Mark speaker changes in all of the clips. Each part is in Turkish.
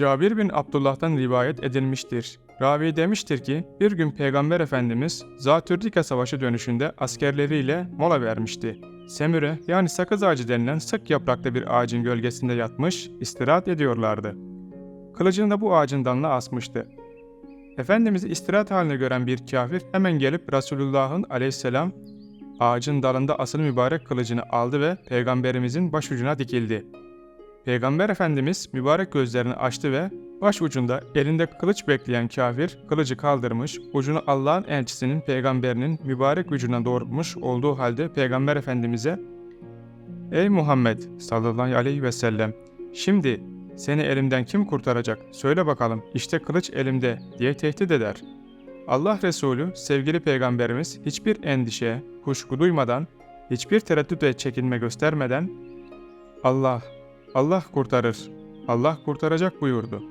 Speaker 1: Cabir bin Abdullah'tan rivayet edilmiştir. Ravi demiştir ki, bir gün Peygamber Efendimiz Zatürdika Savaşı dönüşünde askerleriyle mola vermişti. Semüre yani sakız ağacı denilen sık yapraklı bir ağacın gölgesinde yatmış, istirahat ediyorlardı. Kılıcını da bu ağacın dalına asmıştı. Efendimiz'i istirahat haline gören bir kafir hemen gelip Resulullah'ın aleyhisselam ağacın dalında asılı mübarek kılıcını aldı ve peygamberimizin başucuna dikildi. Peygamber Efendimiz mübarek gözlerini açtı ve baş ucunda elinde kılıç bekleyen kafir kılıcı kaldırmış, ucunu Allah'ın elçisinin peygamberinin mübarek vücuduna doğrultmuş olduğu halde Peygamber Efendimiz'e Ey Muhammed sallallahu aleyhi ve sellem şimdi seni elimden kim kurtaracak söyle bakalım işte kılıç elimde diye tehdit eder. Allah Resulü sevgili peygamberimiz hiçbir endişe, kuşku duymadan, hiçbir tereddüt ve çekinme göstermeden Allah Allah kurtarır, Allah kurtaracak buyurdu.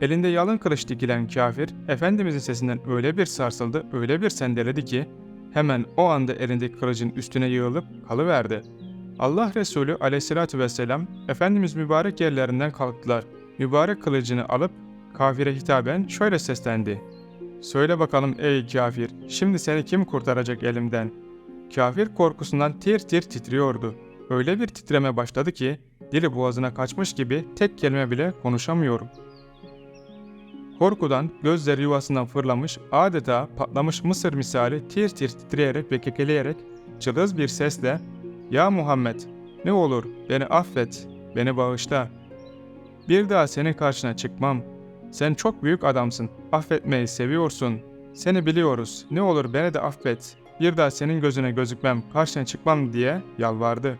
Speaker 1: Elinde yalın kılıç dikilen kafir, Efendimizin sesinden öyle bir sarsıldı, öyle bir sendeledi ki, hemen o anda elindeki kılıcın üstüne yığılıp kalıverdi. Allah Resulü aleyhissalatü vesselam, Efendimiz mübarek yerlerinden kalktılar. Mübarek kılıcını alıp, kafire hitaben şöyle seslendi. Söyle bakalım ey kafir, şimdi seni kim kurtaracak elimden? Kafir korkusundan tir tir titriyordu. Öyle bir titreme başladı ki, dili boğazına kaçmış gibi tek kelime bile konuşamıyorum. Korkudan gözleri yuvasından fırlamış, adeta patlamış mısır misali tir tir titreyerek ve kekeleyerek cılız bir sesle ''Ya Muhammed, ne olur beni affet, beni bağışla. Bir daha senin karşına çıkmam. Sen çok büyük adamsın, affetmeyi seviyorsun. Seni biliyoruz, ne olur beni de affet. Bir daha senin gözüne gözükmem, karşına çıkmam.'' diye yalvardı.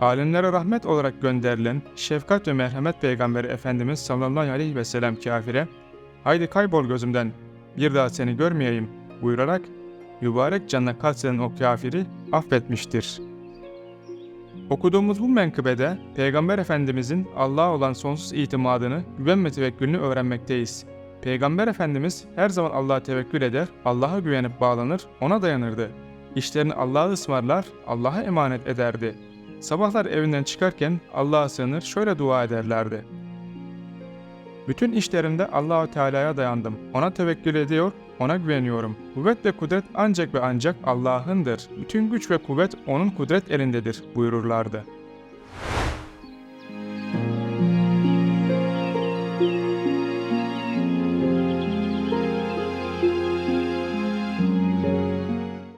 Speaker 1: Alemlere rahmet olarak gönderilen şefkat ve merhamet peygamberi Efendimiz sallallahu aleyhi ve sellem kafire haydi kaybol gözümden bir daha seni görmeyeyim buyurarak mübarek canına kasteden o kafiri affetmiştir. Okuduğumuz bu menkıbede Peygamber Efendimizin Allah'a olan sonsuz itimadını, güven ve tevekkülünü öğrenmekteyiz. Peygamber Efendimiz her zaman Allah'a tevekkül eder, Allah'a güvenip bağlanır, ona dayanırdı. İşlerini Allah'a ısmarlar, Allah'a emanet ederdi. Sabahlar evinden çıkarken Allah'a sığınır şöyle dua ederlerdi. Bütün işlerimde Allahu Teala'ya dayandım. Ona tevekkül ediyor, ona güveniyorum. Kuvvet ve kudret ancak ve ancak Allah'ındır. Bütün güç ve kuvvet onun kudret elindedir buyururlardı.